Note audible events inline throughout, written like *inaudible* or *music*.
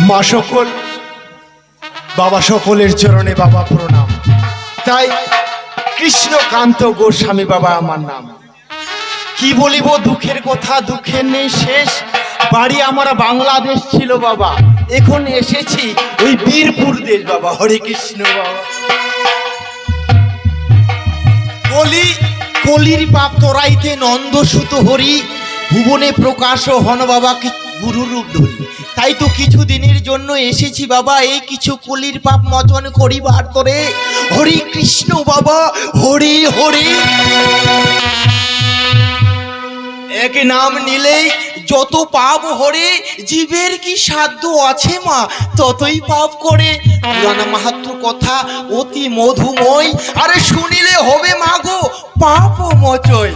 মা সকল, বাবা সকলের চরণে বাবা প্রণাম। তাই কৃষ্ণকান্ত গোস্বামী বাবা আমার নাম। কি বলিব দুঃখের কথা, দুঃখের নেই শেষ। বাড়ি আমার বাংলাদেশ ছিল বাবা। এখন এসেছি ওই বীরপুর দেশ বাবা। হরে কৃষ্ণ বাবা। কলি, কলির পাপ তোরাইতে নন্দ সুত হরি। ভুবনে প্রকাশ হন বাবা গুরুরূপ গুরু ধরি। তাই তো কিছু দিনের জন্য এসেছি বাবা, এই কিছু কলির পাপ মচন করিবার তোরে। হরি কৃষ্ণ বাবা, হরি হরি। এক নাম নিলেই যত পাপ হরে, জীবের কি সাধ্য আছে মা? ততই পাপ করে। পুরানা মাহাত্ম কথা, অতি মধুময়। আরে শুনিলে হবে মাগো পাপ মোচয়।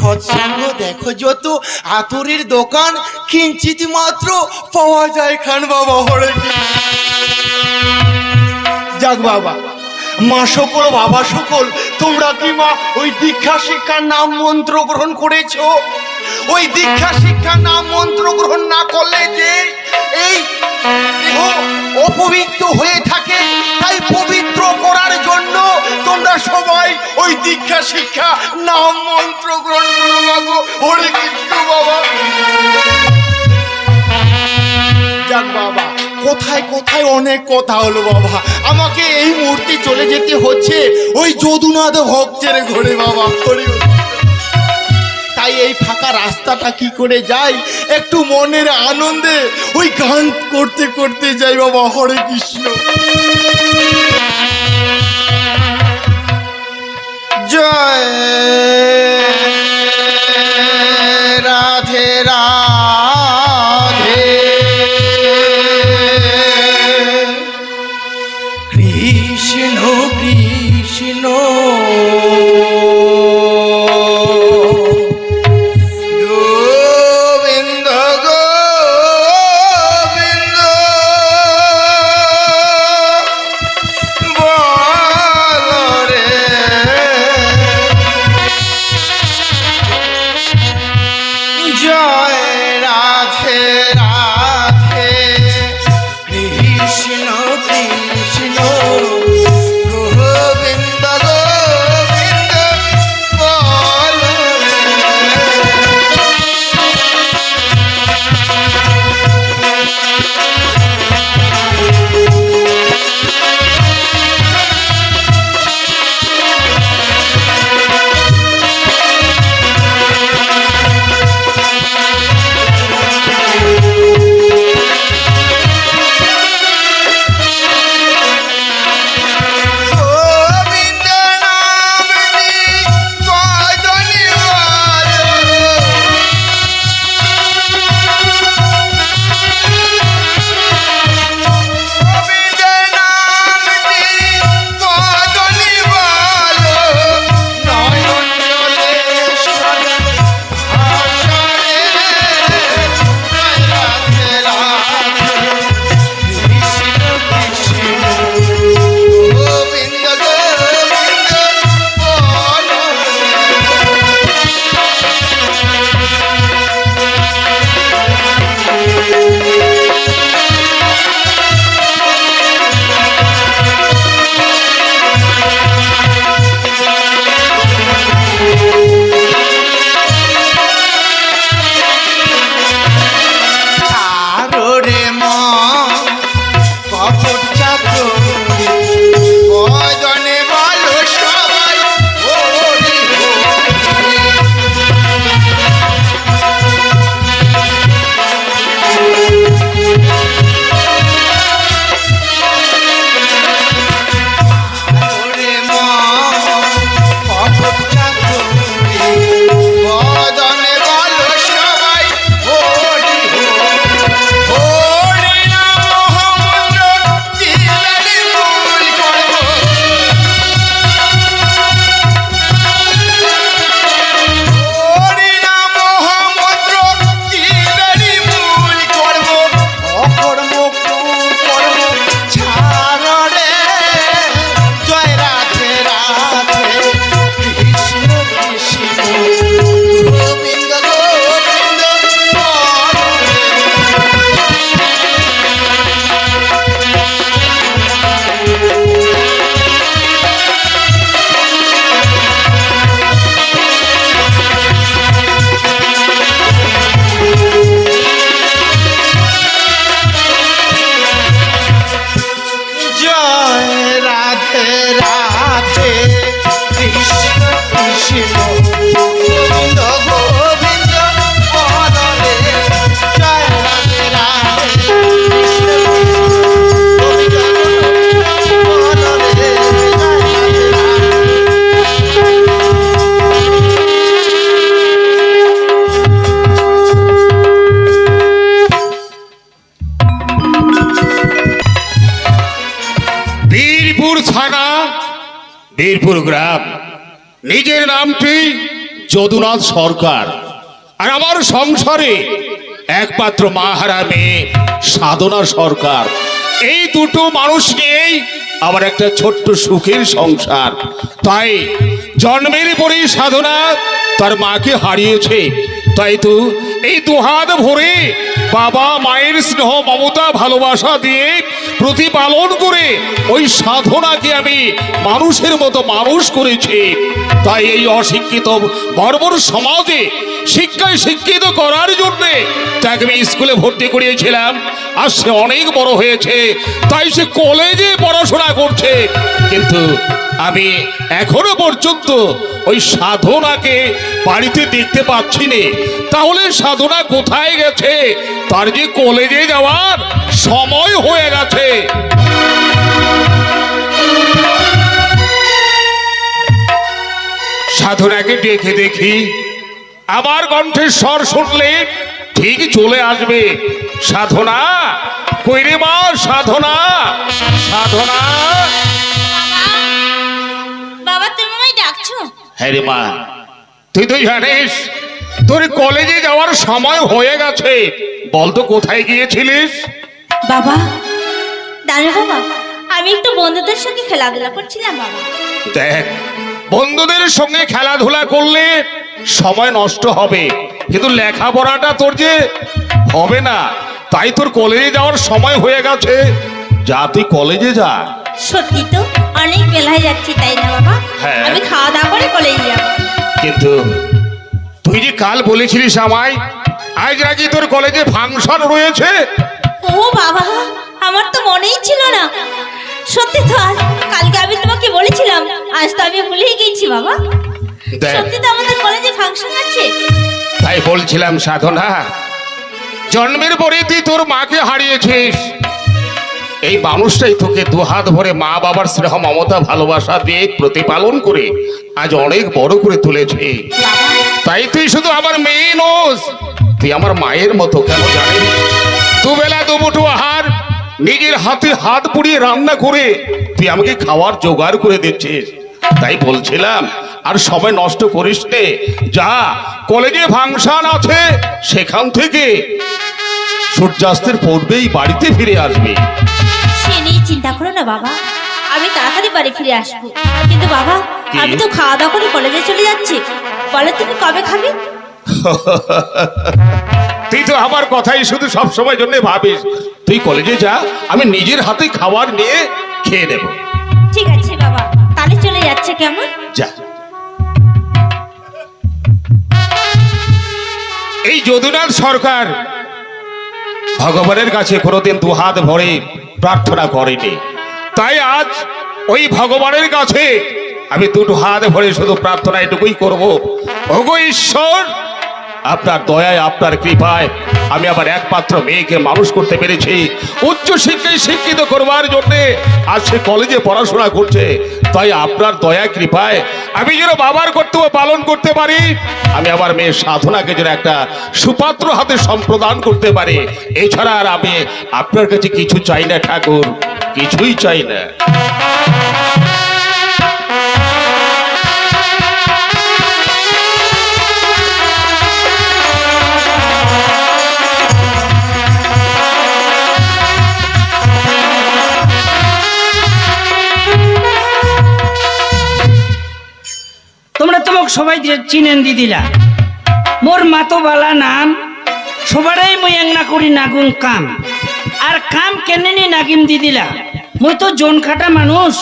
সৎসঙ্গ দেখো যত। আতরের দোকান কিঞ্চিত মাত্র পাওয়া যায় খান বাবা হরে যাক বাবা, মা সকল, বাবা সকল, তোমরা কি মা ওই দীক্ষা শিক্ষার নাম মন্ত্র গ্রহণ করেছ? ওই দীক্ষা শিক্ষার নাম মন্ত্র গ্রহণ না করলে যে এই দেহ অপবিত্র হয়ে থাকে, তাই পবিত্র করার জন্য তোমরা সবাই ওই দীক্ষা, শিক্ষা নাম মন্ত্র গ্রহণ করো মাগো হরে কৃষ্ণ বাবা। বাবা, কোথায় কোথায় অনেক কথা হলো বাবা। আমাকে এই মুহূর্তে চলে যেতে হচ্ছে ওই যদুনাথ ভক্তের ঘরে বাবা। হরি। তাই এই ফাঁকা রাস্তাটা কি করে যাই? একটু মনের আনন্দে ওই গান করতে করতে যাই বাবা, হরে কৃষ্ণ। জয় বীরপুর গ্রাম নিজের নামটি যদুনাথ সরকার আর আমার সংসারে একমাত্র মাহারা মেয়ে সাধনা সরকার। এই দুটো মানুষ নিয়েই আমার একটা ছোট্ট সুখের সংসার। তাই জন্মের পরেই সাধনা তার মাকে হারিয়েছে। তাই তো এই দুহাত ভরে বাবা মায়ের স্নেহ মমতা ভালোবাসা দিয়ে প্রতিপালন করে ওই সাধনাকে আমি মানুষের মতো মানুষ করেছি। তাই এই অশিক্ষিত বর্বর সমাজে শিক্ষায় শিক্ষিত করার জন্যে তাকে আমি স্কুলে ভর্তি করিয়েছিলাম। আর সে অনেক বড় হয়েছে, তাই সে কলেজে পড়াশোনা করছে। কিন্তু আমি এখনও পর্যন্ত ওই সাধনাকে বাড়িতে দেখতে পাচ্ছি নে। তাহলে সাধনা কোথায় গেছে? তার যে কলেজে যাওয়ার সময় হয়ে গেছে। সাধনাকে ডেকে দেখি, আমার কণ্ঠের স্বর শুনলে ঠিক চলে আসবে। সাধনা, কইরে মা, সাধনা সাধনা। আমায় ডাকছো? হ্যাঁ রে মা। তুই তো জানিস তোর কলেজে যাওয়ার সময় হয়ে গেছে। বলতো কোথায় গিয়েছিলিস? বাবা দাঁড়ো বাবা। আমি একটু বন্ধুদের সঙ্গে খেলাধুলা করছিলাম বাবা। দেখ বন্ধুদের সঙ্গে খেলাধুলা করলে সময় নষ্ট হবে। কিন্তু লেখাপড়াটা তোর যে হবে না তাই তোর কলেজে যাওয়ার সময় হয়ে গেছে। যা তুই কলেজে যা সত্যি তো অনেক বেলায় যাচ্ছি তাই না বাবা? হ্যাঁ। আমি খাওয়া দাওয়া করে কলেজে যাব। কিন্তু তুই যে কাল বলেছিলিস আমায় আজ নাকি তোর কলেজে ফাংশন রয়েছে? ও বাবা আমার তো মনেই ছিল না। সত্যি তো আজ কালকে আমি তোমাকে বলেছিলাম আজ তো আমি ভুলেই গেছি বাবা। সত্যি তো আমাদের কলেজে ফাংশন আছে। তাই বলছিলাম সাধনা জন্মের পরে তুই তোর মাকে হারিয়েছিস। এই মানুষটাই তোকে দুহাত ভরে মা বাবার স্নেহ, মমতা, ভালোবাসা দিয়ে প্রতিপালন করে আজ অনেক বড় করে তুলেছে। তাই তুই শুধু আমার মেয়ে নোস, তুই আমার মায়ের মতো কেন জানিস? দুবেলা দুমুঠো আহার, নিজের হাতে হাত পুড়িয়ে রান্না করে তুই আমাকে খাওয়ার জোগাড় করে দিচ্ছিস। তাই বলছিলাম, আর সময় নষ্ট করিস নে। যা, কলেজে ফাংশন আছে, সেখান থেকে সূর্যাস্তের পূর্বেই বাড়িতে ফিরে আসবে। করো না বাবা? আমি তাড়াতাড়ি বাড়ি ফিরে আসব। কিন্তু বাবা আমি তো খাওয়া দাওয়া করে কলেজে চলে যাচ্ছি। বলে তুমি কবে খাবে? *laughs* তুই তো আমার কথাই শুধু সব সময় জন্য ভাবিস। তুই কলেজে যা আমি নিজের হাতে খাবার নিয়ে খেয়ে নেব। ঠিক আছে বাবা। তাহলে চলে যাচ্ছে কেমন? যা। এই যদুনাথ সরকার ভগবানের কাছে কোনোদিন দুহাত ভরে প্রার্থনা করেনি। তাই আজ ওই ভগবানের কাছে আমি দুটো হাত ভরে শুধু প্রার্থনা এটুকুই করব। ওগো ঈশ্বর আপনার দয়ায়, আপনার কৃপায় আমি আবার একমাত্র মেয়েকে মানুষ করতে পেরেছি। উচ্চ শিক্ষায় শিক্ষিত করবার জন্য আজ সে কলেজে পড়াশোনা করছে। তাই আপনার দয়া কৃপায় আমি যেন বাবার কর্তব্য পালন করতে পারি। আমি আমার মেয়ের সাধনাকে যেন একটা সুপাত্র হাতে সম্প্রদান করতে পারি। এছাড়া আর আমি আপনার কাছে কিছু চাই না, ঠাকুর। কিছুই চাই না। তোমাকে সবাই চিনেন দিদিলা মোর মাতোবালা নাম, সবারই মই না করি নাগুন কাম। আর কাম কেনেনি নাগিম দিদিলা মই তো জন খাটা মানুষ,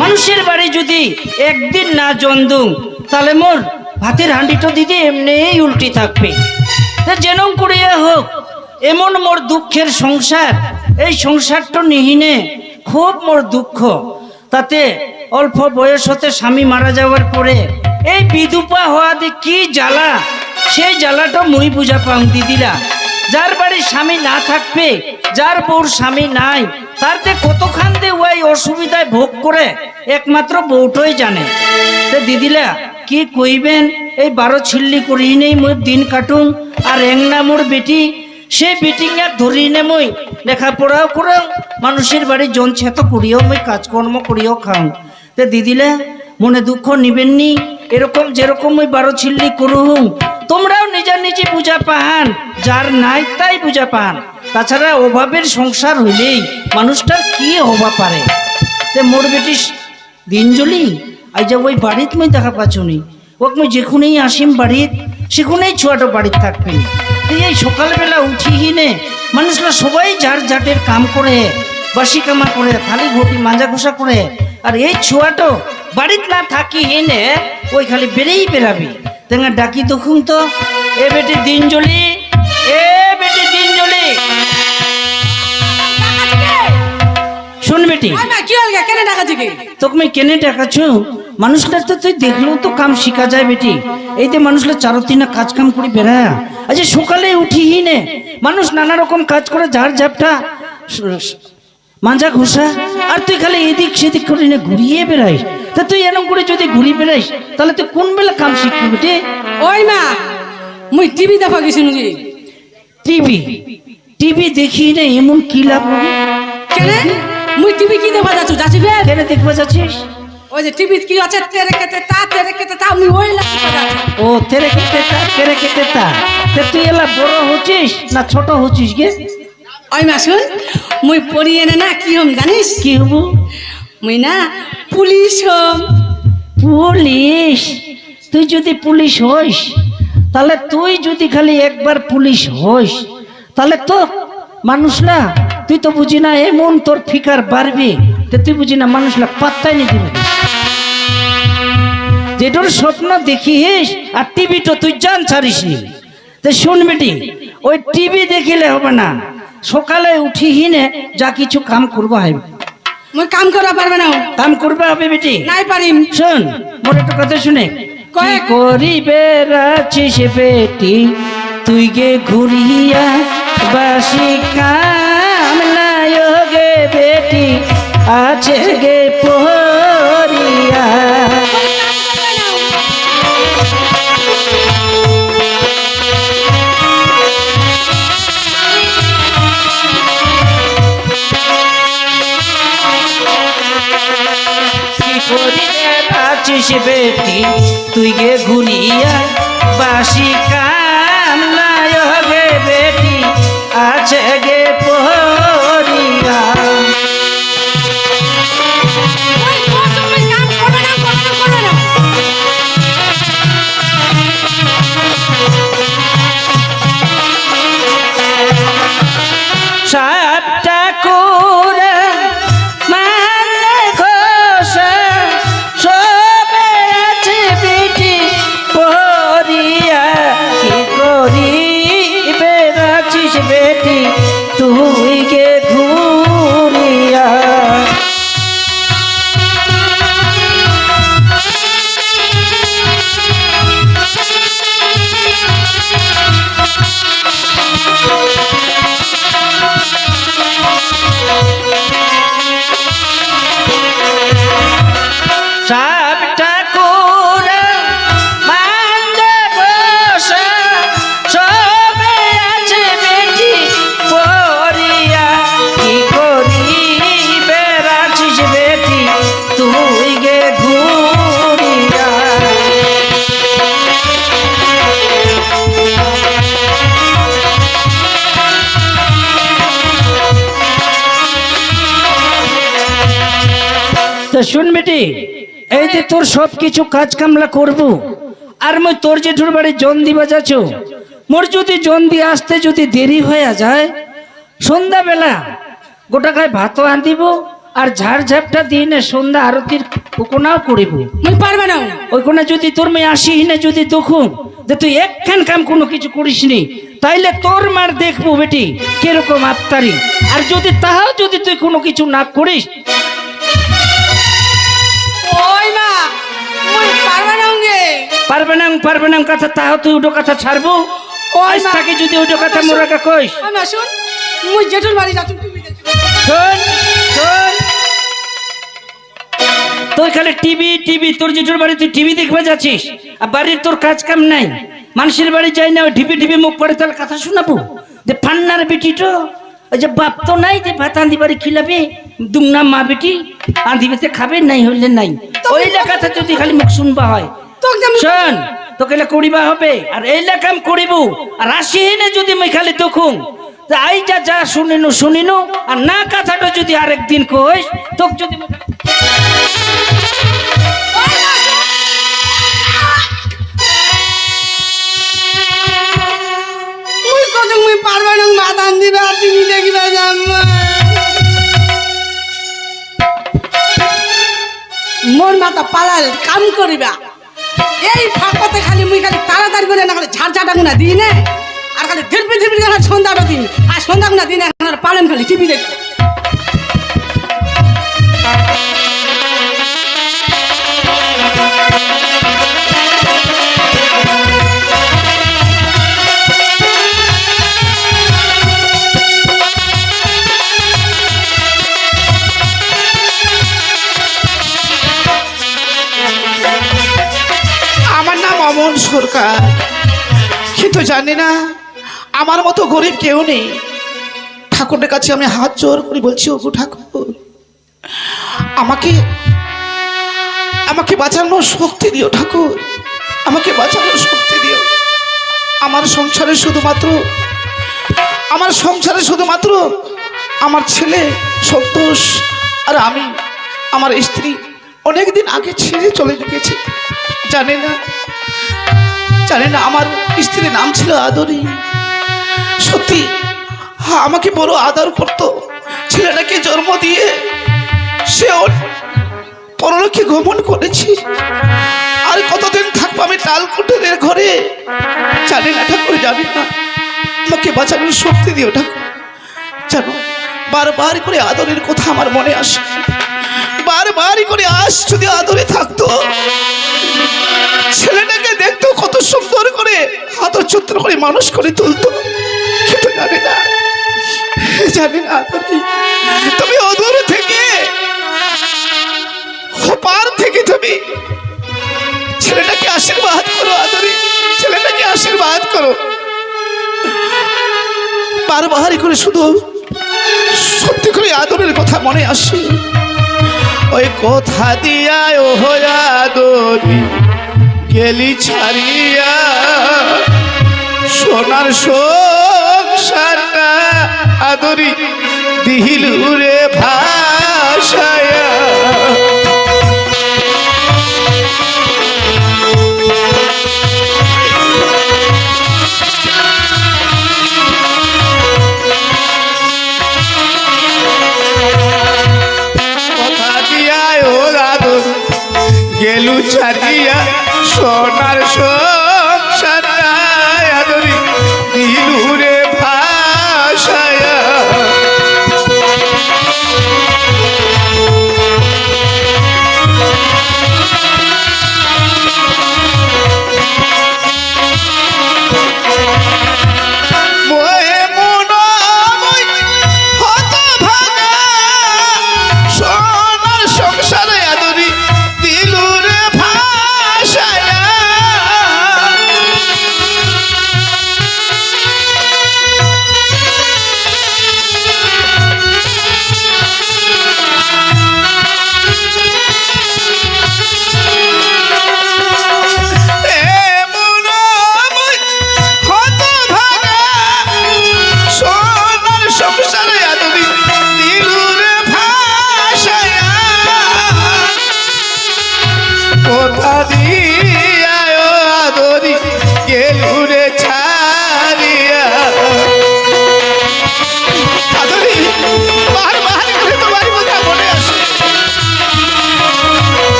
মানুষের বাড়ি যদি একদিন না জন দুং তাহলে মোর ভাতের হাঁডিটা দিদি এমনিই উল্টি থাকবে। যেন করিয়া হোক, এমন মোর দুঃখের সংসার, এই সংসারটা নিহিনে খুব মোর দুঃখ। তাতে অল্প বয়স হতে স্বামী মারা যাওয়ার পরে এই বিধুপা হওয়াতে কি জ্বালা? সেই জ্বালাটা মুই বুঝা পাং দিদিরা যার বাড়ির স্বামী না থাকবে, যার বউর স্বামী নাই, তারতে কতখান দিয়ে ওই অসুবিধায় ভোগ করে, একমাত্র বউটাই জানে। তো দিদিলা, কি কইবেন? এই বারো ছিল্লি করি নেই মোর দিন কাটুন আর এংনা মোর বেটি। সেই বেটিংয়া ধরি নে মই, লেখাপড়াও করে মানুষের বাড়ি জন ছেত করিও মই, কাজকর্ম করিও খাও। তে দিদিলে, মনে দুঃখ নিবেননি এরকম যেরকম ওই বারো ছিল্লি করুন তোমরাও নিজের নিজে পূজা পান যার নাই তাই পূজা পান তাছাড়া অভাবের সংসার হইলেই মানুষটার কি হবা পারে? মোর বেটিস দিনজলি, আই যে ওই বাড়িত মই দেখা পাচ্ছি ওকে মই যেখানেই আসিম বাড়িত, সেখানেই ছোয়াটো বাড়িত থাকবেন। তো এই সকালবেলা উঠিহি নে মানুষরা সবাই যার জাটের কাম করে, বাসি কামা করে, থালি ঘটি মাজা ঘোষা করে, আর এই ছোয়াটো বাড়িত না থাকি হিনে ওই খালি বেড়েই বেরাবি তেঙ্গা ডাকি দেখুন তো এ বেটি দিনজলি এ বেটি দিনজলি। শুন বেটি কি হল কেন ডাকাছি মানুষটা তো তুই দেখলেও তো কাম শিখা যায় বেটি। এই যে মানুষরা চারো তিনা কাজ কাম করে বেড়া আচ্ছা সকালে উঠিহি নে মানুষ নানা রকম কাজ করে ঝাড় ঝাপটা মাঞ্জা ঘোষা আর তুই খালি এদিক সেদিক করে না ঘুরিয়ে বেড়াইস তা তুই এরকম করে যদি ঘুরি বেড়াইস তাহলে তুই কোন বেলা কাম শিখবি বেটি? ওই মা মুই টিভি দেখা গেছি নাকি? টিভি? টিভি দেখি না এমন কি লাভ হবে? কেন? মুই টিভি কি দেখা যাচ্ছ যাচ্ছি বে? কেন দেখবা যাচ্ছিস? ওই যে টিভি কি আছে তেরে কেটে তা তেরে কেটে তা মুই ওই লাগি ও তেরে কেটে তা তেরে কেটে তা। তে তুই এলা বড় হচ্ছিস না ছোট হচ্ছিস গে? ওই মা শুন মুই পড়িয়ে নে না কি হম জানিস? কি হব? মুই না পুলিশ হম। পুলিশ? তুই যদি পুলিশ হইস, তাহলে তুই যদি খালি একবার পুলিশ হইস, তাহলে তো মানুষরা তুই তো বুঝি না এমন তোর ফিকার বাড়বে তে তুই বুঝি না মানুষরা পাত্তাই নিতে পারবি। যেটার স্বপ্ন দেখিস আর টিভিটা তুই জান ছাড়িস নি। তো শুন বেটি, ওই টিভি দেখিলে হবে না। সকালে উঠিহি নে যা কিছু কাম করব হবে মুই কাম করা পারবে না। কাম করবে হবে বেটি। নাই পারিম শুন মোর একটা কথা শুনে। কি কয়েক করিবে রাছিস বেটি? তুই গে ঘুরিয়া বাসি কাম গে বেটি। আছে গে পহরিয়া রাছিস বেটি তুই গে ঘুরিয়া বাসি কামলায় বেটি এই যে তোর সব কিছু কাজ কামলা করব আর মই তোর জেঠুর বাড়ি জন দিবা যাচ্ছ মোর যদি জন দিয়ে আসতে যদি দেরি হয়ে যায় সন্ধ্যাবেলা গোটা গায়ে ভাতও আনদিব আর ঝাড় ঝাপটা দিয়ে নে সন্ধ্যা আরতির কোনাও করিব। পারবে না। ওই কোনা যদি তোর মেয়ে আসি না যদি দেখুন যে তুই একখান কাম কোনো কিছু করিস নি তাইলে তোর মার দেখব বেটি কীরকম আত্মারি আর যদি তাহাও যদি তুই কোনো কিছু না করিস পারবে না পারবে না কথা তাহাও তুই উঠো কথা ছাড়বো ওই তাকে যদি উঠো কথা মোরাকে কইস। শুন। মুই জেঠুর বাড়ি যাচ্ছি শোন শোন। খালি টিভি টিভি তোর যেটুর বাড়ি তুই টিভি দেখবে যাচ্ছিস। আর বাড়ির তোর কাজ কাম নাই। মানুষের বাড়ি যাই না ওই ঢিপি ঢিপি মুখ পড়ে তাহলে কথা শোনাবো। যে ফান্নার বেটি তো ওই যে বাপ তো নাই যে ভাত আন্দি বাড়ি খিলাবি দুমনা মা বেটি আদিবাসী খাবে নাই হইলে নাই। ওই লেখাতে যদি খালি মুখ শুনবা হয় শোন তোকে করিবা হবে। আর এই লেখাম করিব আর আসি হেনে যদি মই খালি দেখুন আইটা যা শুনিনু শুনিনু আর না কথাটা যদি আরেকদিন কইস তোকে যদি মোর মাথা পালাল কাম করিবা। এই ফাঁকতে খালি মুই খালি তাড়াতাড়ি করে না খালি ঝাড় ঝাড়া গুনা দিই নে। আর খালি ধীরপি ধীরপি করে সন্ধ্যা দিন আর সন্ধ্যা গুনা দিন এখন পালেন খালি টিভি দেখি সরকার কিন্তু জানি না, আমার মতো গরিব কেউ নেই। ঠাকুরের কাছে আমি হাত জোর করে বলছি, ওগো ঠাকুর, আমাকে আমাকে বাঁচানোর শক্তি দিও ঠাকুর, আমাকে বাঁচানোর শক্তি দিও। আমার সংসারে শুধুমাত্র, আমার সংসারে শুধুমাত্র আমার ছেলে সন্তোষ আর আমি, আমার স্ত্রী অনেকদিন আগে ছেড়ে চলে গেছে জানে না জানে না, আমার স্ত্রীর নাম ছিল আদরি। সত্যি, আমাকে বড় আদর করত। ছেলেটাকে জন্ম দিয়ে সে পরলোকে গমন করেছি। আর কতদিন থাকব আমি টাল কুটুরের ঘরে? জানি না, ঠাকুর জানি না। আমাকে বাঁচানোর শক্তি দিও, ঠাকুর। জানো বারবার করে আদরের কথা আমার মনে আসে। বারবার করে আস যদি আদরে থাকতো, ছেলেটাকে দেখতো কত সুন্দর করে আদর চত্র করে মানুষ করে তুলতো। কিন্তু জানি না জানি না তুমি অদূর থেকে পার থেকে তুমি ছেলেটাকে আশীর্বাদ করো আদরি, ছেলেটাকে আশীর্বাদ করো। বারবার করে শুধু, সত্যি করে আদরের কথা মনে আসে। ওই কথা দিয়া ও আদরি। গেলি ছাড়িয়া সোনার সংসারটা আদরি দিহিলুরে ভাষায়া কথা সোনার সংসার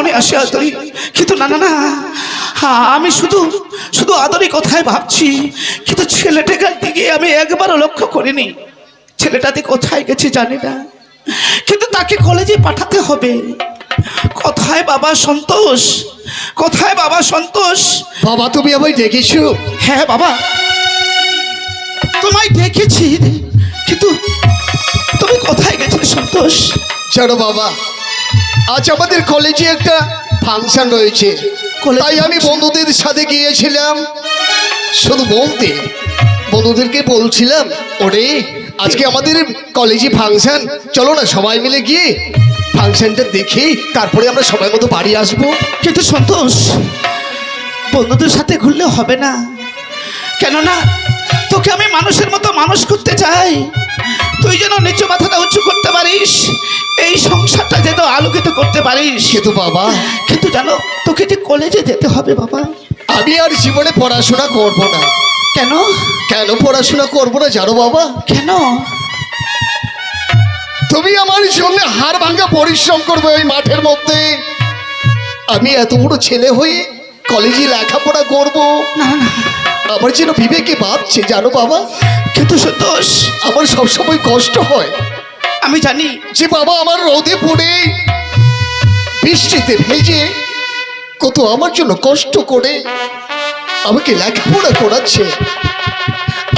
মনে আসে আদরি। কিন্তু না না না। হ্যাঁ, আমি শুধু শুধু আদরি কথায় ভাবছি। কিন্তু ছেলেটাকে দিকে আমি একবারও লক্ষ্য করিনি। ছেলেটাতে কোথায় গেছে জানি না। কিন্তু তাকে কলেজে পাঠাতে হবে। কোথায় বাবা সন্তোষ? কোথায় বাবা সন্তোষ? বাবা তুমি আমায় ডেকেছো? হ্যাঁ বাবা। তোমায় দেখেছি কিন্তু তুমি কোথায় গেছিলে সন্তোষ? চলো বাবা আজ আমাদের কলেজে একটা ফাংশন রয়েছে। তাই আমি বন্ধুদের সাথে গিয়েছিলাম। শুধু বলতে বন্ধুদেরকে বলছিলাম ওরে আজকে আমাদের কলেজে ফাংশন চলো না সবাই মিলে গিয়ে ফাংশনটা দেখে তারপরে আমরা সবাই মতো বাড়ি আসব। কিন্তু সন্তোষ বন্ধুদের সাথে ঘুরলে হবে না। কেননা তোকে আমি মানুষের মতো মানুষ করতে চাই। তুই যেন নিচু মাথাটা উঁচু করতে পারিস এই সংসারটা যেন আলোকিত করতে পারিস। কিন্তু বাবা। কিন্তু জানো তোকে যে কলেজে যেতে হবে বাবা। আমি আর জীবনে পড়াশোনা করব না। কেন? কেন পড়াশোনা করব না জানো বাবা? কেন? তুমি আমার জন্য হাড় ভাঙ্গা পরিশ্রম করবে ওই মাঠের মধ্যে। আমি এত বড় ছেলে হয়ে কলেজে লেখাপড়া করব। না না আমার যেন বিবেকে বাঁধছে জানো বাবা? কিন্তু সন্তোষ আমার সবসময় কষ্ট হয়। আমি জানি। যে বাবা আমার রোদে পড়ে বৃষ্টিতে ভেজে কত আমার জন্য কষ্ট করে আমাকে লেখাপড়া করাচ্ছে।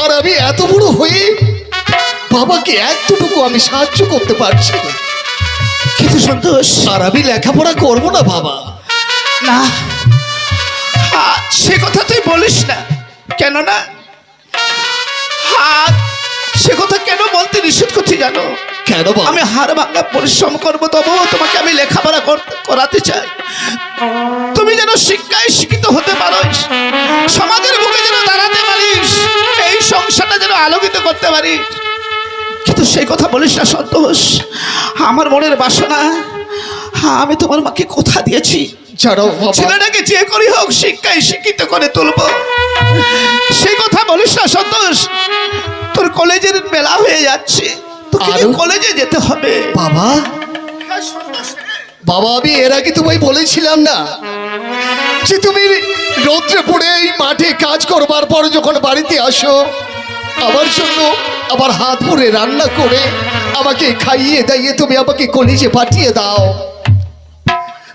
আর আমি এত বড় হয়ে বাবাকে এতটুকু আমি সাহায্য করতে পারছি না। কিন্তু সন্তোষ আর আমি লেখাপড়া করব না বাবা। না। সে কথা তুই বলিস না। কেন না আ, সে কথা কেন বলতে নিষেধ করছি জানো? কেন আমি হার ভাঙা পরিশ্রম করব তবুও তোমাকে আমি লেখাপড়া করাতে চাই। তুমি যেন শিক্ষায় শিক্ষিত হতে পারিস সমাজের বুকে যেন দাঁড়াতে পারিস এই সংসারটা যেন আলোকিত করতে পারিস। কিন্তু সেই কথা বলিস না সন্তোষ। আমার মনের বাসনা আমি তোমার মাকে কথা দিয়েছি। ছেলেটাকে যে করি হোক শিক্ষায় শিক্ষিত করে তুলবো। সেই কথা বলিস না সন্তোষ। তোর কলেজের বেলা হয়ে যাচ্ছে। তোকে কলেজে যেতে হবে। বাবা? বাবা আমি এর আগে তোমায় বলেছিলাম না যে তুমি রৌদ্রে পড়ে এই মাঠে কাজ করবার পর যখন বাড়িতে আসো আমার জন্য আমার হাত ভরে রান্না করে আমাকে খাইয়ে দাইয়ে তুমি আমাকে কলেজে পাঠিয়ে দাও।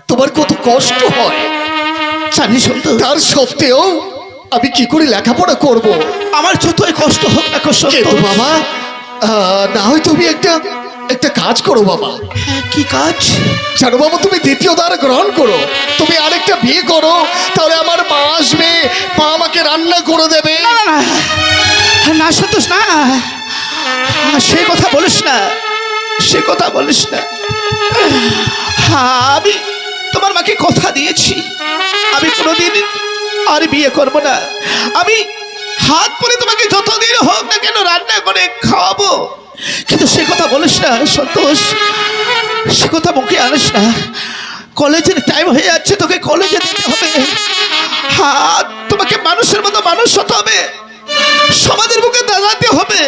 তোমার কত কষ্ট হয়। জানি সন্তোষ তার সত্ত্বেও আমি কি করে লেখাপড়া করব? আমার যতই কষ্ট হোক কিন্তু বাবা? আহ, না হয় তুমি একটা একটা কাজ করো বাবা। হ্যাঁ, কি কাজ? জানো বাবা তুমি দ্বিতীয় দ্বার গ্রহণ করো। তুমি আরেকটা বিয়ে করো তাহলে আমার মা আসবে মা আমাকে রান্না করে দেবে। না না না না সন্তোষ না। সে কথা বলিস না সে কথা বলিস না। হ্যাঁ, আমি তোমার মাকে কথা দিয়েছি। আমি কোনোদিন আর বিয়ে করব না। আমি হাত পরে তোমাকে যতদিন হোক না কেন রান্না করে খাওয়াবো। কিন্তু সে কথা বলিস না, সন্তোষ। সে কথা মুখে আনিস না। কলেজের টাইম হয়ে যাচ্ছে, তোকে কলেজে যেতে হবে। হ্যাঁ তোমাকে মানুষের মতো মানুষ হতে হবে। সমাজের মুখে দাঁড়াতে হবে।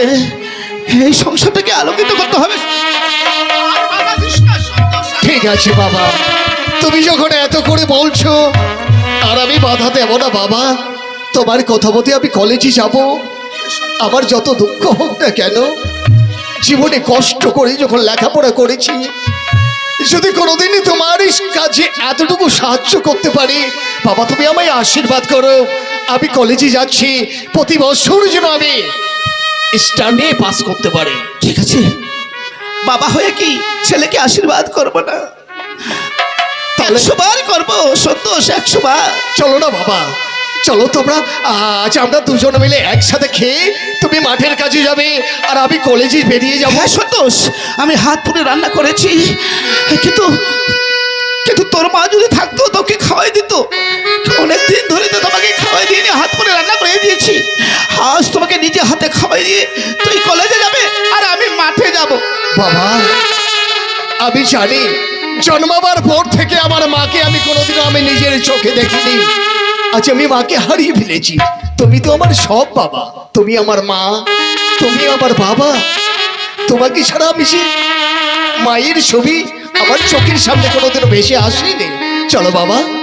এই সংসারটাকে আলোকিত করতে হবে। ঠিক আছে বাবা। তুমি যখন এত করে বলছো আর আমি বাধা দেব না, বাবা। তোমার কথা মতে আমি কলেজে যাব। আমার যত দুঃখ হোক না কেন, জীবনে কষ্ট করে যখন লেখাপড়া করেছি, যদি কোনোদিনই তোমার কাজে এতটুকু সাহায্য করতে পারি, বাবা, তুমি আমায় আশীর্বাদ করো। আমি কলেজে যাচ্ছি, প্রতি বছর যেন আমি স্টান্ডে পাস করতে পারি। ঠিক আছে। বাবা হয়ে কি ছেলেকে আশীর্বাদ করব না? একশো বার করব সন্তোষ একশো বার। চলো না বাবা চলো তোমরা আজ আমরা দুজন মিলে একসাথে খেয়ে তুমি মাঠের কাজে যাবে আর আমি কলেজে বেরিয়ে যাব। হ্যাঁ সন্তোষ আমি হাত পুরে রান্না করেছি কিন্তু কিন্তু তোর মা যদি থাকতো তোকে খাওয়াই দিত। অনেক দিন ধরে তো তোমাকে খাওয়াই দিয়ে হাত পুরে রান্না করে দিয়েছি। আজ তোমাকে নিজে হাতে খাওয়াই দিয়ে তুই কলেজে যাবে আর আমি মাঠে যাব। বাবা আমি জানি জন্মাবার পর থেকে আমার মাকে আমি কোনোদিনও আমি নিজের চোখে দেখিনি। আজ আমি মাকে হারিয়ে ফেলেছি। তুমি তো আমার সব বাবা। তুমি আমার মা। তুমি আমার বাবা। তোমাকে ছাড়া আমি সে মায়ের ছবি আমার চোখের সামনে কোনোদিনও বেশি আসেনি। চলো বাবা।